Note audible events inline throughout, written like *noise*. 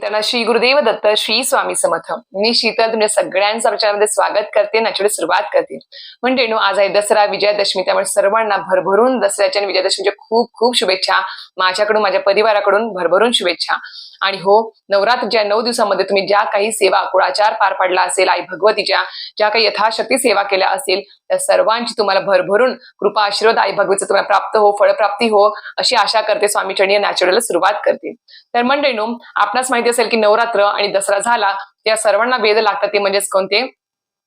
त्यांना श्री गुरुदेव दत्त श्री स्वामी समर्थ. मी शीतल तुमच्या सगळ्यांचं विचारामध्ये स्वागत करते. आणि सुरुवात करते. म्हणजे नो आज आहे दसरा विजयादशमी. त्यामुळे सर्वांना भरभरून दसऱ्याच्या आणि विजयादशमीच्या खूप खूप शुभेच्छा. माझ्याकडून माझ्या परिवाराकडून भरभरून शुभेच्छा. आणि हो नवरात्रीच्या नऊ दिवसामध्ये तुम्ही ज्या काही सेवा कुळाचार पार पाडला असेल आई भगवतीच्या ज्या काही यथाशक्ती सेवा केल्या असेल त्या सर्वांची तुम्हाला भरभरून कृपा आशीर्वाद आई भगवतीचं तुम्हाला प्राप्त हो फळप्राप्ती हो अशी आशा करते स्वामी चरणी नॅचरलला सुरुवात करते. तर मंडळीनो आपणास माहिती असेल की नवरात्र आणि दसरा झाला त्या सर्वांना वेद लागतात ते म्हणजेच कोणते?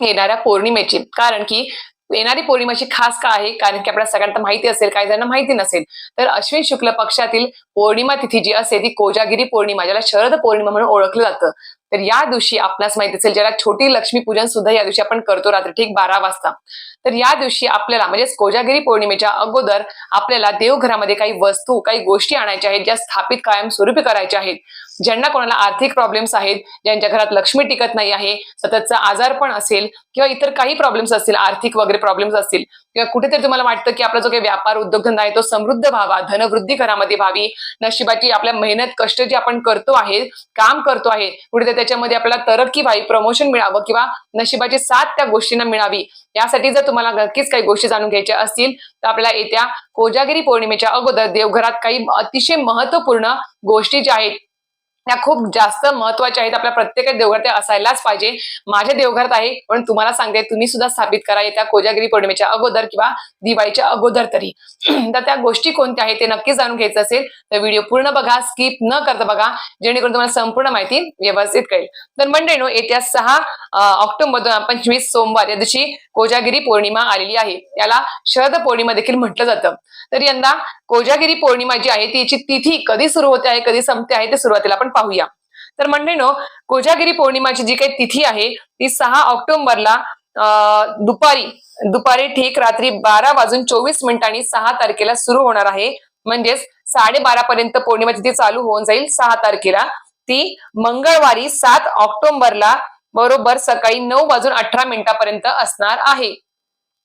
येणाऱ्या पौर्णिमेची. कारण की येणारी पौर्णिमाची खास का आहे? कारण की आपल्याला सगळ्यांना माहिती असेल काही जणांना माहिती नसेल. तर अश्विन शुक्ल पक्षातील पौर्णिमा तिथी जी असते ती कोजागिरी पौर्णिमा ज्याला शरद पौर्णिमा म्हणून ओळखलं जातं. तर या दिवशी आपणास माहीत असेल ज्याला छोटी लक्ष्मी पूजन सुद्धा या दिवशी आपण करतो रात्री ठीक बारा वाजता. तर या दिवशी आपल्याला म्हणजेच कोजागिरी पौर्णिमेच्या अगोदर आपल्याला देवघरामध्ये काही वस्तू काही गोष्टी आणायच्या आहेत ज्या स्थापित कायमस्वरूपी करायच्या आहेत. ज्यांना कोणाला आर्थिक प्रॉब्लेम्स आहेत ज्यांच्या घरात लक्ष्मी टिकत नाही आहे सततचा आजारपण असेल किंवा इतर काही प्रॉब्लेम्स असतील आर्थिक वगैरे प्रॉब्लेम्स असतील किंवा कुठेतरी तुम्हाला वाटतं की आपला जो काही व्यापार उद्योगधंदा आहे तो समृद्ध व्हावा धनवृद्धी घरामध्ये व्हावी. नशिबाची आपल्या मेहनत कष्ट जे आपण करतो आहे काम करतो आहे कुठेतरी त्याच्यामध्ये आपल्याला तरक्की व्हावी प्रमोशन मिळावं किंवा नशिबाची साथ त्या गोष्टींना मिळावी. यासाठी जर तुम्हाला नक्कीच काही गोष्टी जाणून घ्यायच्या असतील तर आपल्याला येत्या कोजागिरी पौर्णिमेच्या अगोदर देवघरात काही अतिशय महत्त्वपूर्ण गोष्टी ज्या आहेत त्या खूप जास्त महत्त्वाच्या आहेत. आपल्या प्रत्येक देवघरात असायलाच पाहिजे. माझ्या देवघरात आहे पण तुम्हाला सांगते तुम्ही सुद्धा स्थापित करा येत्या कोजागिरी पौर्णिमेच्या अगोदर किंवा दिवाळीच्या अगोदर तरी. *clears throat* तर त्या गोष्टी कोणत्या आहेत ते नक्की जाणून घ्यायचं असेल तर व्हिडिओ पूर्ण बघा स्किप न करता बघा जेणेकरून तुम्हाला संपूर्ण माहिती व्यवस्थित कळेल. तर म्हणजे नो येत्या सहा ऑक्टोबर दोन हजार पंचवीस सोमवार या दिवशी कोजागिरी पौर्णिमा आलेली आहे. याला शरद पौर्णिमा देखील म्हटलं जातं. तर यंदा कोजागिरी पौर्णिमा जी आहे तिची तिथी कधी सुरू होते आहे कधी संपते आहे ते सुरुवातीला आपण पाहूया. तर म्हणजे नो कोजागिरी पौर्णिमाची जी काही तिथी आहे ती सहा ऑक्टोबरला दुपारी दुपारी ठीक रात्री बारा वाजून चोवीस मिनिटांनी सहा तारखेला सुरू होणार आहे. म्हणजेच साडेबारा पर्यंत पौर्णिमा तिथी चालू होऊन जाईल सहा तारखेला. ती मंगळवारी सात ऑक्टोबरला बरोबर सकाळी नऊ वाजून अठरा मिनिटापर्यंत असणार आहे.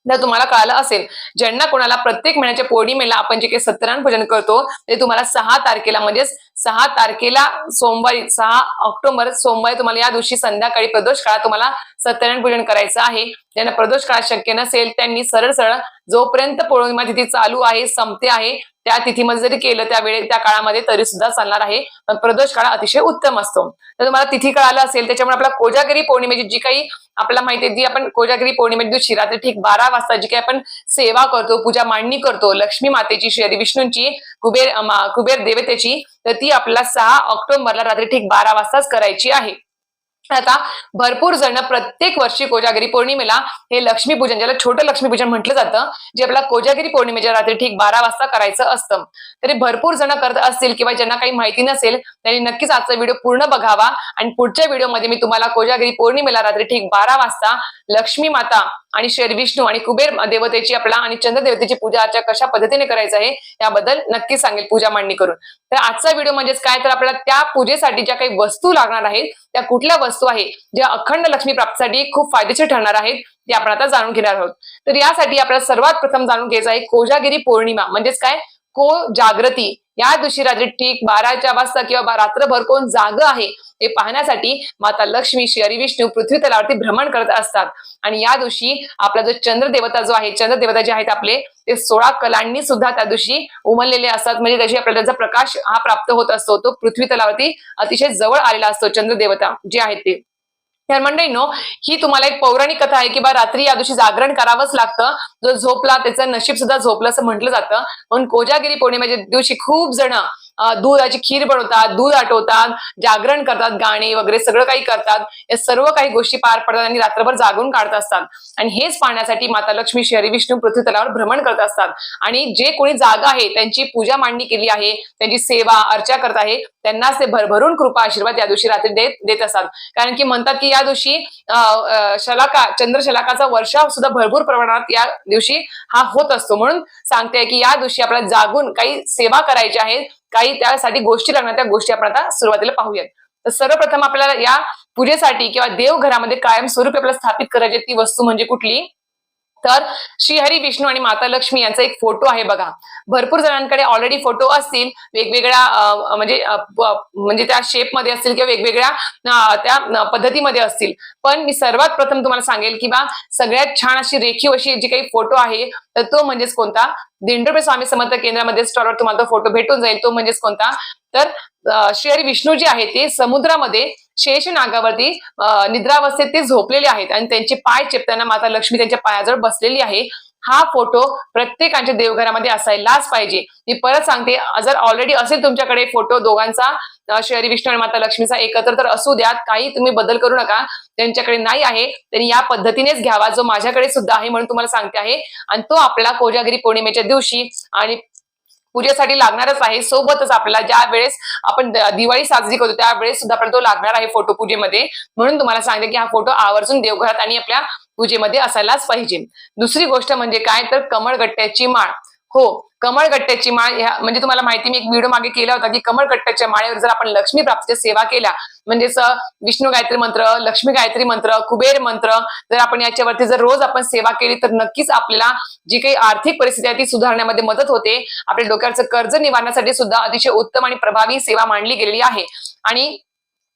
जर तुम्हाला कळालं असेल ज्यांना कोणाला प्रत्येक महिन्याच्या पौर्णिमेला आपण जे काही सत्यनारायण पूजन करतो ते तुम्हाला सहा तारखेला म्हणजेच सहा तारखेला सोमवारी सहा ऑक्टोबर सोमवारी तुम्हाला या दिवशी संध्याकाळी प्रदोष काळात तुम्हाला सत्यनारायण पूजन करायचं आहे. ज्यांना प्रदोष काळात शक्य नसेल त्यांनी सरळ सरळ जोपर्यंत पौर्णिमा तिथी चालू आहे संपते आहे त्या तिथीमध्ये जरी केलं त्यावेळे त्या काळामध्ये तरी सुद्धा चालणार आहे. पण प्रदोष काळ अतिशय उत्तम असतो. तर तुम्हाला तिथी कळालं असेल त्याच्यामुळे आपला कोजागिरी पौर्णिमेची जी काही आपल्याला माहिती आहे जी आपण कोजागिरी पौर्णिमे दिवशी रात्री ठीक बारा वाजता जी काही आपण सेवा करतो पूजा मांडणी करतो लक्ष्मी मातेची श्री विष्णूंची कुबेर कुबेर देवतेची तर ती आपल्याला सहा ऑक्टोबरला रात्री ठीक बारा वाजताच करायची आहे. आता भरपूर जण प्रत्येक वर्षी कोजागिरी पौर्णिमेला हे लक्ष्मीपूजन ज्याला छोटं लक्ष्मीपूजन म्हटलं जातं जे आपल्याला कोजागिरी पौर्णिमेच्या रात्री ठीक बारा वाजता करायचं असतं. तरी भरपूर जण करत असतील किंवा ज्यांना काही माहिती नसेल त्यांनी नक्कीच आजचा व्हिडिओ पूर्ण बघावा. आणि पुढच्या व्हिडिओमध्ये मी तुम्हाला कोजागिरी पौर्णिमेला रात्री ठीक बारा वाजता लक्ष्मी माता आणि शेर विष्णू आणि कुबेर देवतेची आपला आणि चंद्र देवतेची पूजा अर्चा कशा पद्धतीने करायचं आहे याबद्दल नक्की सांगेल पूजा मांडणी करून. तर आजचा व्हिडिओ म्हणजेच काय? तर आपल्याला त्या पूजेसाठी ज्या काही वस्तू लागणार आहेत त्या कुठल्या वस्तू आहे ज्या अखंड लक्ष्मी प्राप्तीसाठी खूप फायदेशीर ठरणार आहेत ते आपण आता जाणून घेणार आहोत. तर यासाठी आपल्याला सर्वात प्रथम जाणून घ्यायचं आहे कोजागिरी पौर्णिमा. म्हणजेच काय? को जागृती. या दिवशी रात्री ठीक बाराच्या वाजता किंवा रात्रभर कोण जाग आहे हे पाहण्यासाठी माता लक्ष्मी श्री विष्णू पृथ्वी तलावरती भ्रमण करत असतात. आणि या दिवशी आपला जो चंद्रदेवता जो आहे चंद्रदेवता जे आहेत आपले ते सोळा कलांनी सुद्धा त्या दिवशी उमललेले असतात. म्हणजे त्याची आपल्याला त्याचा प्रकाश हा प्राप्त होत असतो तो पृथ्वी तलावरती अतिशय जवळ आलेला असतो चंद्रदेवता जे आहेत ते. तर मंडळी नो ही तुम्हाला एक पौराणिक कथा आहे की बा रात्री या दिवशी जागरण करावंच लागतं. जो झोपला त्याचं नशीब सुद्धा झोपलं असं म्हटलं जातं. म्हणून कोजागिरी पौर्णिमेच्या दिवशी खूप जण दुधाची खीर बनवतात दूध आटवतात जागरण करतात गाणे वगैरे सगळं काही करतात. या सर्व काही गोष्टी पार पडतात आणि रात्रभर जागून काढत असतात. आणि हेच पाहण्यासाठी माता लक्ष्मी शहरी विष्णू पृथ्वी तलावर भ्रमण करत असतात. आणि जे कोणी जागा आहे त्यांची पूजा मांडणी केली आहे त्यांची सेवा अर्चा करत आहे त्यांनाच ते भरभरून कृपा आशीर्वाद या दिवशी रात्री देत देत असतात कारण की म्हणतात की या दिवशी शलाका चंद्रशलाकाचा वर्षाव सुद्धा भरपूर प्रमाणात या दिवशी हा होत असतो. म्हणून सांगते की या दिवशी आपल्याला जागून काही सेवा करायची आहे काही त्यासाठी गोष्टी लागणार त्या गोष्टी आपण आता सुरुवातीला पाहूयात. तर सर्वप्रथम आपल्याला या पूजेसाठी किंवा देवघरामध्ये कायम स्वरूपी आपल्याला स्थापित करायची ती वस्तू म्हणजे कुठली? तर श्रीहरी विष्णू आणि माता लक्ष्मी यांचा एक फोटो आहे बघा. भरपूर जणांकडे ऑलरेडी फोटो असतील. वेगवेगळ्या म्हणजे म्हणजे त्या शेपमध्ये असतील किंवा वेगवेगळ्या त्या पद्धतीमध्ये असतील. पण मी सर्वात प्रथम तुम्हाला सांगेल की बा सगळ्यात छान अशी रेखीव अशी जी काही फोटो आहे तर तो म्हणजेच कोणता? दिंडोबे स्वामी समर्थ केंद्रामध्ये स्टॉलवर तुम्हाला तो फोटो भेटून जाईल. तो म्हणजेच कोणता? तर श्रीहरी विष्णू जे आहे ते समुद्रामध्ये शेष नागावरती निद्रावस्थेत ते झोपलेले आहेत आणि त्यांचे पाय चेपताना माता लक्ष्मी त्यांच्या पायाजवळ बसलेली आहे. हा फोटो प्रत्येकाच्या देवघरामध्ये असायलाच पाहिजे. मी परत सांगते जर ऑलरेडी असेल तुमच्याकडे फोटो दोघांचा शहरी विष्णू आणि माता लक्ष्मीचा एकत्र तर असू द्यात काही तुम्ही बदल करू नका. त्यांच्याकडे नाही आहे त्यांनी या पद्धतीनेच घ्यावा जो माझ्याकडे सुद्धा आहे म्हणून तुम्हाला सांगते आहे. आणि तो आपला कोजागिरी पौर्णिमेच्या दिवशी आणि पूजेसाठी लागणारच आहे. सोबतच आपल्याला ज्या वेळेस आपण दिवाळी साजरी करतो त्यावेळेस सुद्धा आपल्याला तो लागणार आहे फोटो पूजेमध्ये. म्हणून तुम्हाला सांगते की हा फोटो आवर्जून देवघरात आणि आपल्या पूजेमध्ये असायलाच पाहिजे. दुसरी गोष्ट म्हणजे काय? तर कमळगट्ट्याची माळ. हो कमळगट्ट्याची माळ ह्या म्हणजे तुम्हाला माहिती मी एक व्हिडिओ मागे केला होता की कमळगट्ट्याच्या माळेवर जर आपण लक्ष्मी प्राप्तीच्या सेवा केल्या म्हणजेच विष्णू गायत्री मंत्र लक्ष्मी गायत्री मंत्र कुबेर मंत्र जर आपण याच्यावरती जर रोज आपण सेवा केली तर नक्कीच आपल्याला जी काही आर्थिक परिस्थिती आहे ती सुधारण्यामध्ये मदत होते. आपल्या डोक्यावरचं कर्ज निवारण्यासाठी सुद्धा अतिशय उत्तम आणि प्रभावी सेवा मांडली गेलेली आहे. आणि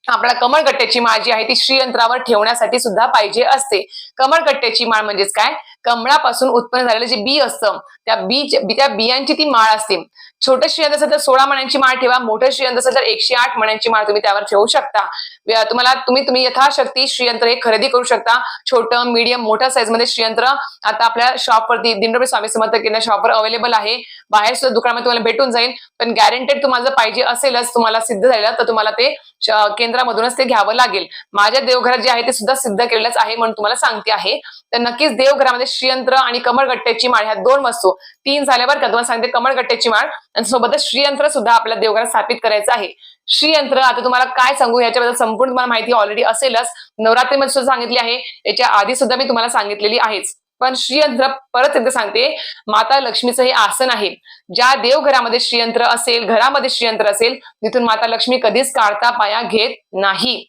आपल्याला कमळगट्ट्याची माळ जी आहे ती श्रीयंत्रावर ठेवण्यासाठी सुद्धा पाहिजे असते. कमळगट्ट्याची माळ म्हणजेच काय? कमळापासून उत्पन्न झालेलं जे बी असतं त्या बी त्या बियांची ती माळ असते. छोटं श्रीयंत असेल तर सोळा मण्यांची माळ ठेवा मोठं श्रीयंत असेल तर एकशे आठ मण्यांची माळ तुम्ही त्यावर ठेवू शकता. तुम्हाला तुम्ही तुम्ही यथाशक्ती श्रीयंत्र हे खरेदी करू शकता. छोटं मीडियम मोठ्या साईजमध्ये श्रीयंत्र आता आपल्या शॉपवरती दिंडोबे स्वामी समर्थ केंद्र शॉपवर अवेलेबल आहे. बाहेर सुद्धा दुकानामध्ये तुम्हाला भेटून जाईल पण गॅरंटेड तुम्हाला जर पाहिजे असेलच तुम्हाला सिद्ध झालेलं तर तुम्हाला ते केंद्रामधूनच ते घ्यावं लागेल. माझ्या देवघरात जे आहे ते सुद्धा सिद्ध केलेलंच आहे म्हणून तुम्हाला सांगते आहे. तर नक्कीच देवघरामध्ये श्रीयंत्र आणि कमळगट्ट्याची माळ ह्या दोन वस्तू तीन झाल्यावर का तुम्हाला सांगते कमळगट्ट्याची माळ. आणि सोबतच श्रीयंत्र सुद्धा आपल्या देवघरात स्थापित करायचं आहे. श्रीयंत्र आता तुम्हाला काय सांगू याच्याबद्दल संपूर्ण तुम्हाला माहिती ऑलरेडी असेलच. नवरात्रीमध्ये सुद्धा सांगितली आहे. याच्या आधी सुद्धा मी तुम्हाला सांगितलेली आहेच. पण श्रीयंत्र परत एकदा सांगते माता लक्ष्मीचं हे आसन आहे. ज्या देवघरामध्ये श्रीयंत्र असेल घरामध्ये श्रीयंत्र असेल तिथून माता लक्ष्मी कधीच काढता पाया घेत नाही.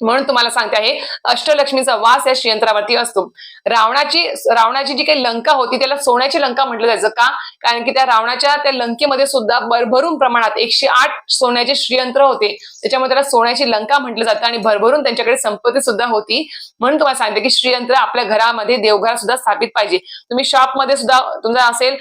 म्हणून तुम्हाला सांगते आहे अष्टलक्ष्मीचा वास या श्रीयंत्रावरती असतो. रावणाची रावणाची जी काही लंका होती त्याला सोन्याची लंका म्हटलं जायचं का? कारण की त्या रावणाच्या त्या लंकेमध्ये सुद्धा भरभरून प्रमाणात एकशे आठ सोन्याचे श्रीयंत्र होते. त्याच्यामुळे त्याला सोन्याची लंका म्हटलं जातं आणि भरभरून त्यांच्याकडे संपत्ती सुद्धा होती. म्हणून तुम्हाला सांगते की श्रीयंत्र आपल्या घरामध्ये देवघरात सुद्धा स्थापित पाहिजे. तुम्ही शॉपमध्ये सुद्धा तुमचं असेल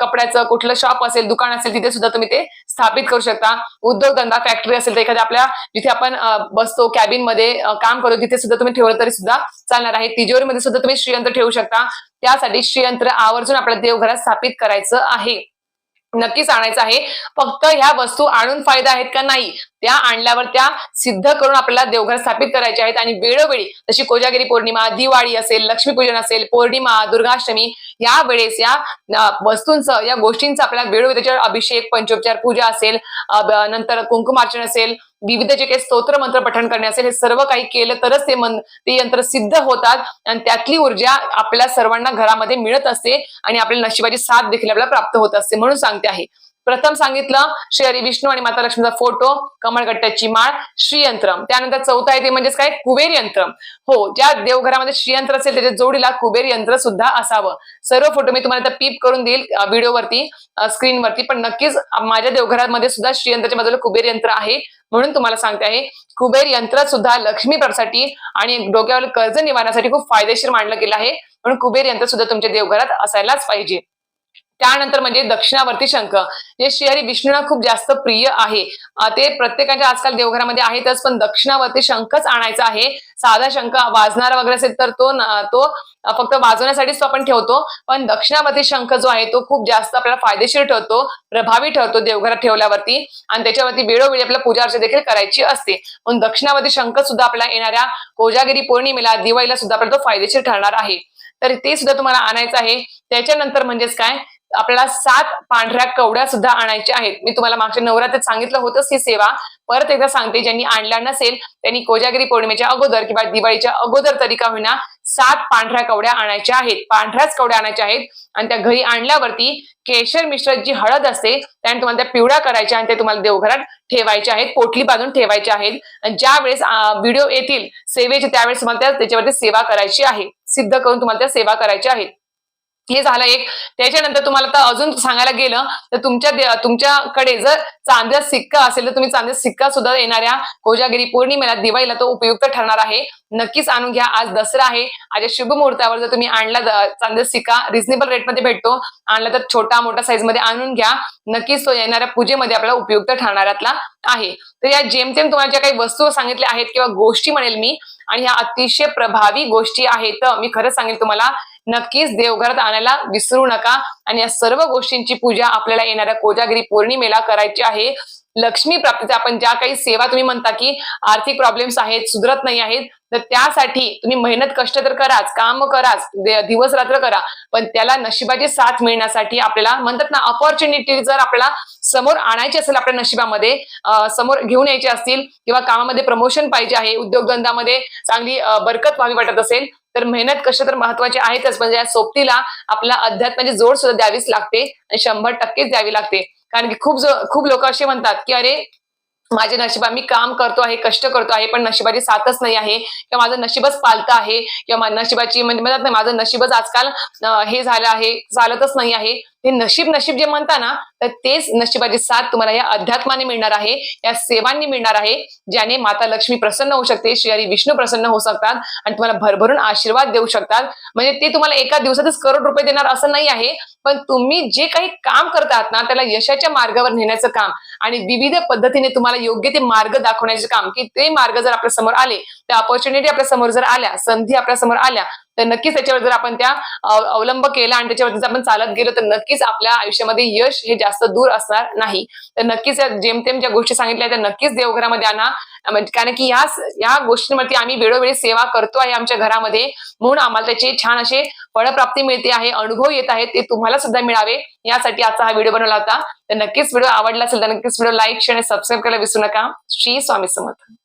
कपड्याचं कुठलं शॉप असेल दुकान असेल तिथे सुद्धा तुम्ही ते स्थापित करू शकता. उद्योगधंदा फॅक्टरी असेल तर एखाद्या आपल्या जिथे आपण बसतो कॅबिनमध्ये काम करतो तिथे सुद्धा तुम्ही ठेवलं तरी सुद्धा चालणार आहे. तिजोरीमध्ये सुद्धा तुम्ही श्रीयंत्र ठेवू शकता. त्यासाठी श्रीयंत्र आवर्जून आपल्या देवघरात स्थापित करायचं आहे. नक्कीच आणायचं आहे फक्त ह्या वस्तू आणून फायदा आहेत का नाही? त्या आणल्यावर त्या सिद्ध करून आपल्याला देवघर स्थापित करायचे आहेत. आणि वेळोवेळी जशी कोजागिरी पौर्णिमा दिवाळी असेल लक्ष्मीपूजन असेल पौर्णिमा दुर्गाष्टमी या वेळेस या वस्तूंचं या गोष्टींचं आपल्याला वेळोवेळी त्याच्यावर अभिषेक पंचोपचार पूजा असेल नंतर कुंकुमार्चन असेल विविध जे काही स्तोत्र मंत्र पठण करणे असेल हे सर्व काही केलं तरच ते मन ते यंत्र सिद्ध होतात. आणि त्यातली ऊर्जा आपल्या सर्वांना घरामध्ये मिळत असते आणि आपल्या नशिबाची साथ देखील आपल्याला प्राप्त होत असते म्हणून सांगते आहे. प्रथम सांगितलं श्री हरी विष्णू आणि माता लक्ष्मीचा फोटो कमळगट्ट्याची माळ श्रीयंत्र. त्यानंतर चौथा आहे ते म्हणजेच काय? कुबेर यंत्र. हो ज्या देवघरामध्ये श्रीयंत्र असेल त्याच्या जोडीला कुबेर यंत्र सुद्धा असावं. सर्व फोटो मी तुम्हाला पीप करून देईल व्हिडिओवरती स्क्रीनवरती. पण नक्कीच माझ्या देवघरामध्ये सुद्धा श्रीयंत्राच्या बाजूला कुबेर यंत्र आहे म्हणून तुम्हाला सांगते आहे. कुबेर यंत्र सुद्धा लक्ष्मी आणि डोक्यावर कर्ज निवारण्यासाठी खूप फायदेशीर मानलं गेलं आहे. म्हणून कुबेर यंत्र सुद्धा तुमच्या देवघरात असायलाच पाहिजे. त्यानंतर म्हणजे दक्षिणावर्ती शंख जे श्रीहरी विष्णूंना खूप जास्त प्रिय आहे. ते प्रत्येकाच्या आजकाल देवघरामध्ये आहेतच पण दक्षिणावर्ती शंखच आणायचा आहे. साधा शंख वाजणारा वगैरे असेल तर तो तो फक्त वाजवण्यासाठीच तो आपण ठेवतो. पण दक्षिणावर्ती शंख जो आहे तो खूप जास्त आपल्याला फायदेशीर ठरतो प्रभावी ठरतो देवघरात ठेवल्यावरती. आणि त्याच्यावरती वेळोवेळी आपल्याला पूजा अर्चा देखील करायची असते. पण दक्षिणावर्ती शंख सुद्धा आपल्याला येणाऱ्या कोजागिरी पौर्णिमेला दिवाळीला सुद्धा आपल्याला तो फायदेशीर ठरणार आहे. तर ते सुद्धा तुम्हाला आणायचं आहे. त्याच्यानंतर म्हणजेच काय? आपल्याला सात पांढऱ्या कवड्या सुद्धा आणायच्या आहेत. मी तुम्हाला मागच्या नवरात्रीत सांगितलं होतंच ही सेवा. परत एकदा सांगते ज्यांनी आणल्या नसेल त्यांनी कोजागिरी पौर्णिमेच्या अगोदर किंवा दिवाळीच्या अगोदर तरी का होईना सात पांढऱ्या कवड्या आणायच्या आहेत. पांढऱ्याच कवड्या आणायच्या आहेत आणि त्या घरी आणल्यावरती केशर मिश्रित जी हळद असते त्याने तुम्हाला त्या पिवळ्या करायच्या आणि ते तुम्हाला देवघरात ठेवायच्या आहेत पोटली बांधून ठेवायच्या आहेत. आणि ज्या वेळेस व्हिडिओ येतील सेवेचे त्यावेळेस तुम्हाला त्याच्यावरती सेवा करायची आहे. सिद्ध करून तुम्हाला त्या सेवा करायच्या आहेत. हे झालं एक. त्याच्यानंतर तुम्हाला आता अजून सांगायला गेलं तर तुमच्या तुमच्याकडे जर चांदीचा सिक्का असेल तर तुम्ही चांदीचा सिक्का सुद्धा येणाऱ्या कोजागिरी पौर्णिमेला दिवाळीला तो उपयुक्त ठरणार आहे. नक्कीच आणून घ्या. आज दसरा आहे. आज शुभ मुहूर्तावर जर तुम्ही आणला द- सिक्का रिझनेबल रेटमध्ये भेटतो. आणला तर छोटा मोठा साईजमध्ये आणून घ्या. नक्कीच तो येणाऱ्या पूजेमध्ये आपल्याला उपयुक्त ठरणाऱ्यातला आहे. तर या जेमतेम तुम्हाला ज्या काही वस्तू सांगितल्या आहेत किंवा गोष्टी म्हणेल मी आणि ह्या अतिशय प्रभावी गोष्टी आहेत मी खरंच सांगेल तुम्हाला नक्कीच देवघरात आणायला विसरू नका. आणि या सर्व गोष्टींची पूजा आपल्याला येणाऱ्या कोजागिरी पौर्णिमेला करायची आहे. लक्ष्मी प्राप्तीचा आपण ज्या काही सेवा तुम्ही म्हणता की आर्थिक प्रॉब्लेम्स आहेत सुधरत नाही आहेत तर त्यासाठी तुम्ही मेहनत कष्ट तर कराच काम कराच दिवस रात्र करा. पण त्याला नशिबाची साथ मिळण्यासाठी आपल्याला म्हणतात ना अपॉर्च्युनिटी जर आपल्याला समोर आणायची असेल आपल्या नशिबामध्ये समोर घेऊन यायचे असतील किंवा कामामध्ये प्रमोशन पाहिजे आहे उद्योगधंद्यामध्ये चांगली बरकत व्हावी वाटत असेल तर मेहनत कष्ट तर महत्त्वाचे आहेतच म्हणजे या सोबतीला आपला अध्यात्माची जोड सुद्धा द्यावीच लागते आणि शंभर टक्केच द्यावी लागते. कारण की खूप खूप लोक असे म्हणतात की अरे माझे नशिबा मी काम करतो आहे कष्ट करतो आहे पण नशिबाची साथच नाही आहे किंवा माझं नशीबच पालतं आहे किंवा नशिबाची म्हणजे म्हणतात नाही माझं नशीबच आजकाल हे झालं आहे चालतच नाही आहे. हे नशीब नशीब जे म्हणता ना तर तेच नशिबाची साथ तुम्हाला या अध्यात्माने मिळणार आहे या सेवांनी मिळणार आहे ज्याने माता लक्ष्मी प्रसन्न होऊ शकते श्री विष्णू प्रसन्न होऊ शकतात आणि तुम्हाला भरभरून आशीर्वाद देऊ शकतात. म्हणजे ते तुम्हाला एका दिवसातच करोड रुपये देणार असं नाही आहे पण तुम्ही जे काही काम करतात ना त्याला यशाच्या मार्गावर नेण्याचं काम आणि विविध पद्धतीने तुम्हाला योग्य ते मार्ग दाखवण्याचे काम की ते मार्ग जर आपल्यासमोर आले त्या ऑपॉर्च्युनिटी आपल्यासमोर जर आल्या संधी आपल्यासमोर आल्या तर नक्कीच त्याच्यावर जर आपण त्या अवलंब केला आणि त्याच्यावरती जर आपण चालत गेलो तर नक्कीच आपल्या आयुष्यामध्ये यश हे जास्त दूर असणार नाही. तर नक्कीच जेमतेम ज्या गोष्टी सांगितल्या त्या नक्कीच देवघरामध्ये आणा. म्हणजे कारण की या या गोष्टींवरती आम्ही वेळोवेळी सेवा करतो आहे आमच्या घरामध्ये. म्हणून आम्हाला त्याची छान असे फळप्राप्ती मिळते आहे अनुभव येत आहेत ते तुम्हाला सुद्धा मिळावे. यासाठी आजचा हा व्हिडिओ बनवला होता. तर नक्कीच व्हिडिओ आवडला असेल तर नक्कीच व्हिडिओ लाईक शेअर आणि सबस्क्राईब करायला विसरू नका. श्री स्वामी समर्थ.